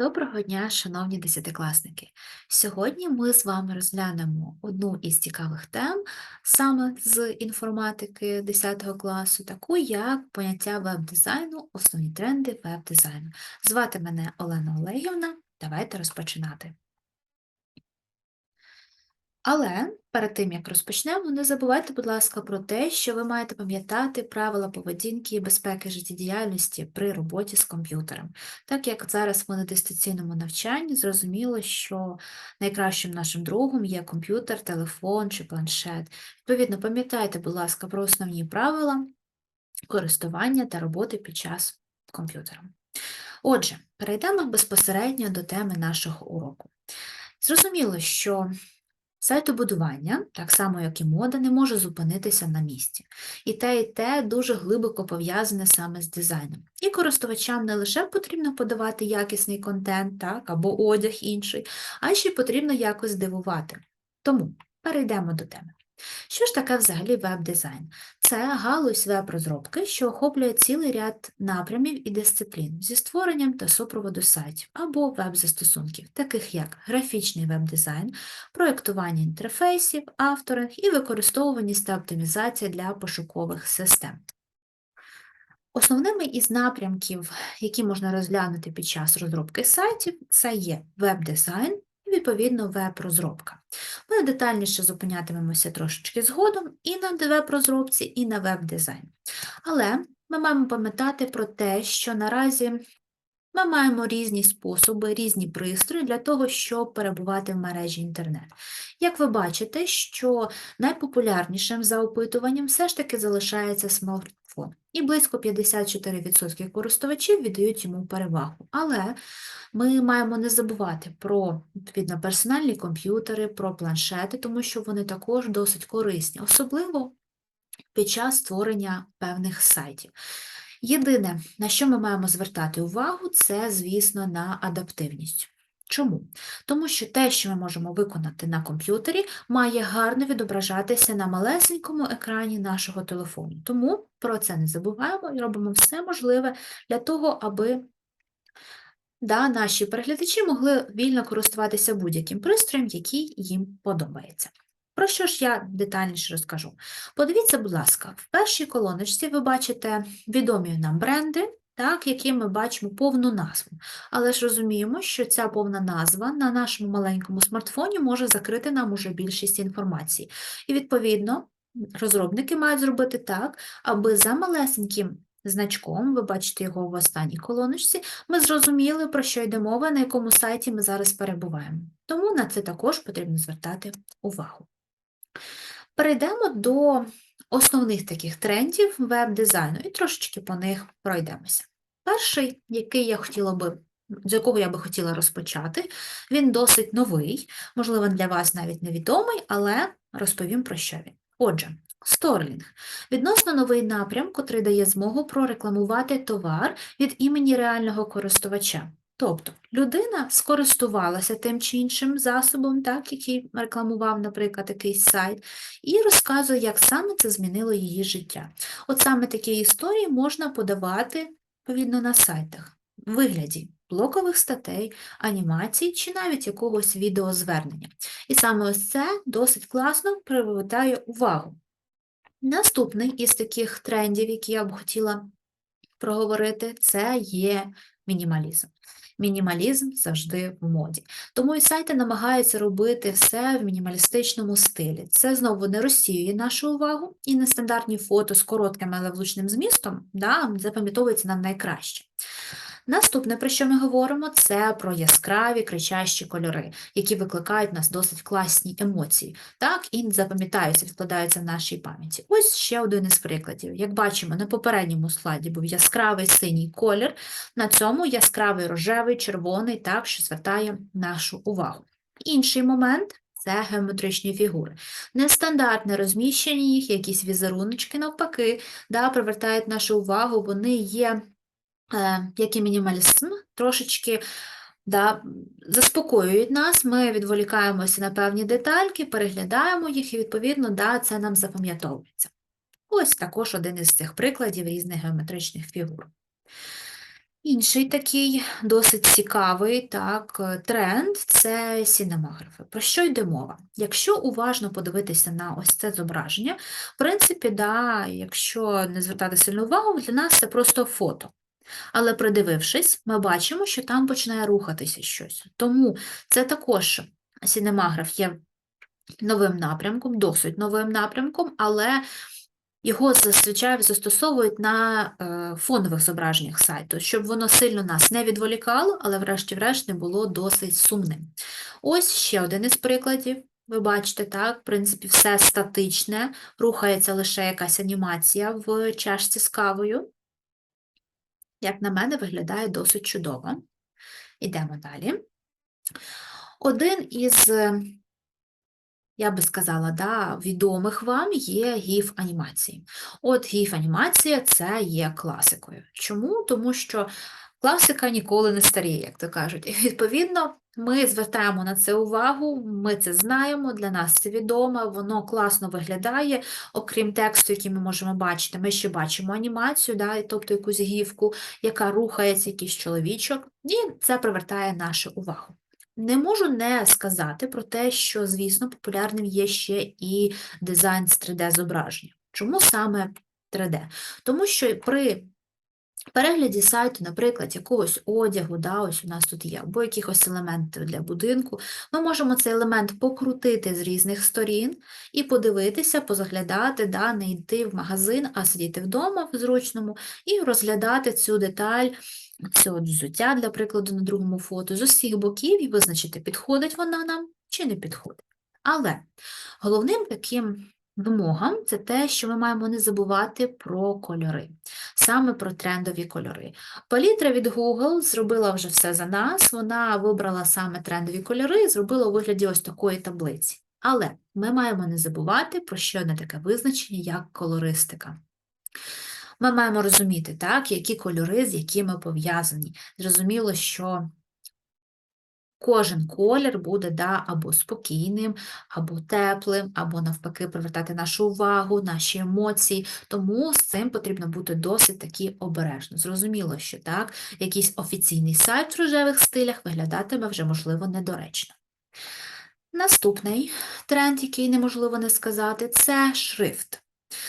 Доброго дня, шановні десятикласники! Сьогодні ми з вами розглянемо одну із цікавих тем саме з інформатики 10 класу, таку як поняття веб-дизайну, основні тренди веб-дизайну. Звати мене Олена Олегівна. Давайте розпочинати. Але перед тим, як розпочнемо, не забувайте, будь ласка, про те, що ви маєте пам'ятати правила поведінки і безпеки життєдіяльності при роботі з комп'ютером. Так як зараз ми на дистанційному навчанні, зрозуміло, що найкращим нашим другом є комп'ютер, телефон чи планшет. Відповідно, пам'ятайте, будь ласка, про основні правила користування та роботи під час комп'ютера. Отже, перейдемо безпосередньо до теми нашого уроку. Зрозуміло, що Сайтобудування, так само як і мода, не може зупинитися на місці. І те, і те дуже глибоко пов'язане саме з дизайном. І користувачам не лише потрібно подавати якісний контент, так, або одяг інший, а ще потрібно якось здивувати. Тому перейдемо до теми. Що ж таке взагалі веб-дизайн? Це галузь веб-розробки, що охоплює цілий ряд напрямів і дисциплін зі створенням та супроводу сайтів або веб-застосунків, таких як графічний веб-дизайн, проєктування інтерфейсів, авторинг і використовуваність та оптимізація для пошукових систем. Основними із напрямків, які можна розглянути під час розробки сайтів, це є веб-дизайн, відповідно, веб-розробка. Ми детальніше зупинятимемося трошечки згодом і на веб-розробці, і на веб-дизайн. Але ми маємо пам'ятати про те, що наразі ми маємо різні способи, різні пристрої для того, щоб перебувати в мережі інтернет. Як ви бачите, що найпопулярнішим за опитуванням все ж таки залишається смартфон. І близько 54% користувачів віддають йому перевагу. Але ми маємо не забувати про відповідно персональні комп'ютери, про планшети, тому що вони також досить корисні, особливо під час створення певних сайтів. Єдине, на що ми маємо звертати увагу, це, звісно, на адаптивність. Чому? Тому що те, що ми можемо виконати на комп'ютері, має гарно відображатися на малесенькому екрані нашого телефону. Тому про це не забуваємо і робимо все можливе для того, аби да, наші переглядачі могли вільно користуватися будь-яким пристроєм, який їм подобається. Про що ж я детальніше розкажу? Подивіться, будь ласка, в першій колоночці ви бачите відомі нам бренди, так, які ми бачимо повну назву. Але ж розуміємо, що ця повна назва на нашому маленькому смартфоні може закрити нам уже більшість інформації. І, відповідно, розробники мають зробити так, аби за малесеньким значком, ви бачите його в останній колоночці, ми зрозуміли, про що йде мова, на якому сайті ми зараз перебуваємо. Тому на це також потрібно звертати увагу. Перейдемо до основних таких трендів веб-дизайну і трошечки по них пройдемося. Перший, який я хотіла би, з якого я би хотіла розпочати, він досить новий, можливо, для вас навіть невідомий, але розповім про що він. Отже, Сторлінг відносно новий напрям, котрий дає змогу прорекламувати товар від імені реального користувача. Тобто людина скористувалася тим чи іншим засобом, так, який рекламував, наприклад, якийсь сайт, і розказує, як саме це змінило її життя. От саме такі історії можна подавати, відповідно, на сайтах вигляді блокових статей, анімацій чи навіть якогось відеозвернення. І саме ось це досить класно привертає увагу. Наступний із таких трендів, які я б хотіла проговорити, це є мінімалізм. Мінімалізм завжди в моді. Тому і сайти намагаються робити все в мінімалістичному стилі. Це знову не розсіює нашу увагу, і нестандартні фото з коротким, але влучним змістом да, запам'ятовуються нам найкраще. Наступне, про що ми говоримо, це про яскраві кричащі кольори, які викликають в нас досить класні емоції, так, і запам'ятаються, відкладаються в нашій пам'яті. Ось ще один із прикладів. Як бачимо, на попередньому слайді був яскравий синій колір, на цьому яскравий рожевий, червоний, так, що звертає нашу увагу. Інший момент. Це геометричні фігури. Нестандартне розміщення їх, якісь візеруночки, навпаки, да, привертають нашу увагу, вони є як і мінімалізм, трошечки да, заспокоюють нас, ми відволікаємося на певні детальки, переглядаємо їх, і, відповідно, да, це нам запам'ятовується. Ось також один із цих прикладів різних геометричних фігур. Інший такий досить цікавий так, е, тренд це сінемаграфи. Про що йде мова? Якщо уважно подивитися на ось це зображення, в принципі, да, якщо не звертати сильну увагу, для нас це просто фото. Але придивившись, ми бачимо, що там починає рухатися щось. Тому це також сінемаграф є новим напрямком, досить новим напрямком, але його зазвичай застосовують на е, фонових зображеннях сайту, щоб воно сильно нас не відволікало, але врешті-решт не було досить сумним. Ось ще один із прикладів. Ви бачите, так, в принципі, все статичне, рухається лише якась анімація в чашці з кавою. Як на мене, виглядає досить чудово. Ідемо далі. Один із я би сказала, да, відомих вам є гіф-анімації. От гіф-анімація це є класикою. Чому? Тому що класика ніколи не старіє, як то кажуть. І відповідно, ми звертаємо на це увагу, ми це знаємо, для нас це відомо, воно класно виглядає, окрім тексту, який ми можемо бачити, ми ще бачимо анімацію, да, тобто якусь гіфку, яка рухається, якийсь чоловічок, і це привертає нашу увагу. Не можу не сказати про те, що, звісно, популярним є ще і дизайн з 3D-зображення. Чому саме 3D? Тому що при перегляді сайту, наприклад, якогось одягу, да, ось у нас тут є, або якихось елементів для будинку, ми можемо цей елемент покрутити з різних сторін і подивитися, позаглядати, да, не йти в магазин, а сидіти вдома в зручному і розглядати цю деталь от взуття, для прикладу, на другому фото, з усіх боків і визначити, підходить вона нам чи не підходить. Але головним таким вимогам це те, що ми маємо не забувати про кольори, саме про трендові кольори. Палітра від Google зробила вже все за нас, вона вибрала саме трендові кольори зробила у вигляді ось такої таблиці. Але ми маємо не забувати про ще одне таке визначення, як колористика. Ми маємо розуміти, так, які кольори з якими пов'язані. Зрозуміло, що кожен колір буде да, або спокійним, або теплим, або навпаки, привертати нашу увагу, наші емоції. Тому з цим потрібно бути досить таки обережно. Зрозуміло, що так, якийсь офіційний сайт в рожевих стилях виглядатиме вже, можливо, недоречно. Наступний тренд, який неможливо не сказати, це шрифт.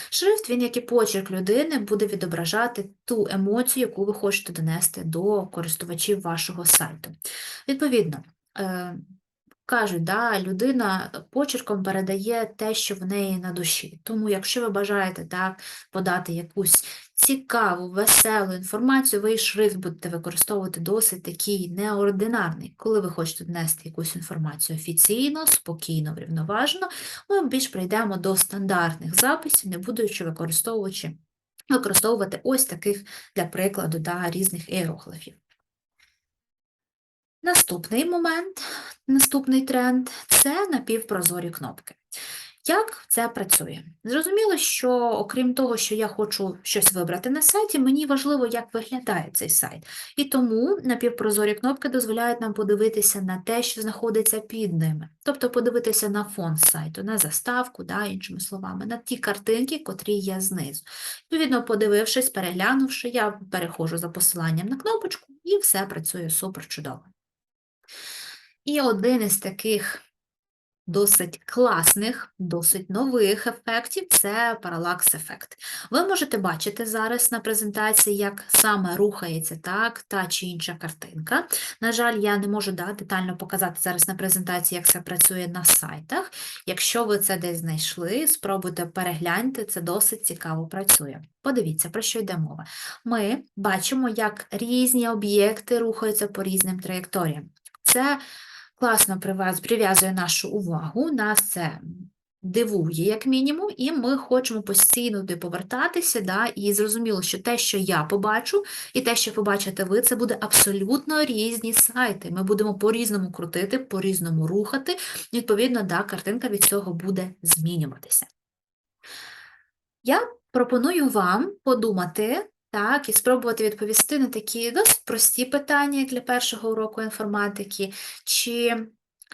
Шрифт, він, як і почерк людини, буде відображати ту емоцію, яку ви хочете донести до користувачів вашого сайту. Відповідно, е, кажуть, да, людина почерком передає те, що в неї на душі. Тому, якщо ви бажаєте так, подати якусь цікаву, веселу інформацію, ви і шрифт будете використовувати досить такий неординарний. Коли ви хочете донести якусь інформацію офіційно, спокійно, врівноважено, ми більш прийдемо до стандартних записів, не будучи використовуючи. Використовувати ось таких, для прикладу, да, різних іероглифів. Наступний момент, наступний тренд це напівпрозорі кнопки. Як це працює? Зрозуміло, що окрім того, що я хочу щось вибрати на сайті, мені важливо, як виглядає цей сайт. І тому напівпрозорі кнопки дозволяють нам подивитися на те, що знаходиться під ними. Тобто подивитися на фон сайту, на заставку, да, іншими словами, на ті картинки, котрі є знизу. Відповідно, подивившись, переглянувши, я переходжу за посиланням на кнопочку, і все працює супер чудово. І один із таких досить класних, досить нових ефектів це паралакс-ефект. Ви можете бачити зараз на презентації, як саме рухається так, та чи інша картинка. На жаль, я не можу да, детально показати зараз на презентації, як це працює на сайтах. Якщо ви це десь знайшли, спробуйте перегляньте, це досить цікаво працює. Подивіться, про що йде мова. Ми бачимо, як різні об'єкти рухаються по різним траєкторіям. Це класно прив'язує нашу увагу, нас це дивує, як мінімум, і ми хочемо постійно туди повертатися, да, і зрозуміло, що те, що я побачу, і те, що побачите ви, це буде абсолютно різні сайти. Ми будемо по-різному крутити, по-різному рухати, відповідно, да, картинка від цього буде змінюватися. Я пропоную вам подумати так, і спробувати відповісти на такі досить прості питання як для першого уроку інформатики. Чи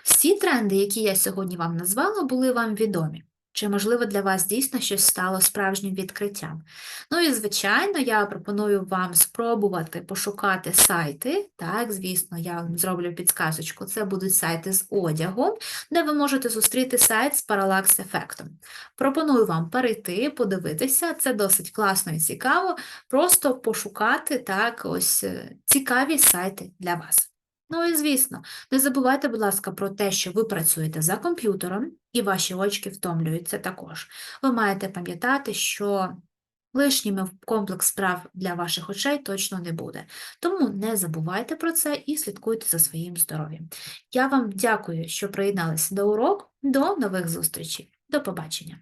всі тренди, які я сьогодні вам назвала, були вам відомі? Чи, можливо, для вас дійсно щось стало справжнім відкриттям? Ну і, звичайно, я пропоную вам спробувати пошукати сайти. Так, звісно, я вам зроблю підсказочку. Це будуть сайти з одягом, де ви можете зустріти сайт з паралакс-ефектом. Пропоную вам перейти, подивитися, це досить класно і цікаво, просто пошукати так, ось е, цікаві сайти для вас. Ну і звісно, не забувайте, будь ласка, про те, що ви працюєте за комп'ютером, і ваші очки втомлюються також. Ви маєте пам'ятати, що лишніми комплекс справ для ваших очей точно не буде. Тому не забувайте про це і слідкуйте за своїм здоров'ям. Я вам дякую, що приєдналися до уроку. До нових зустрічей. До побачення!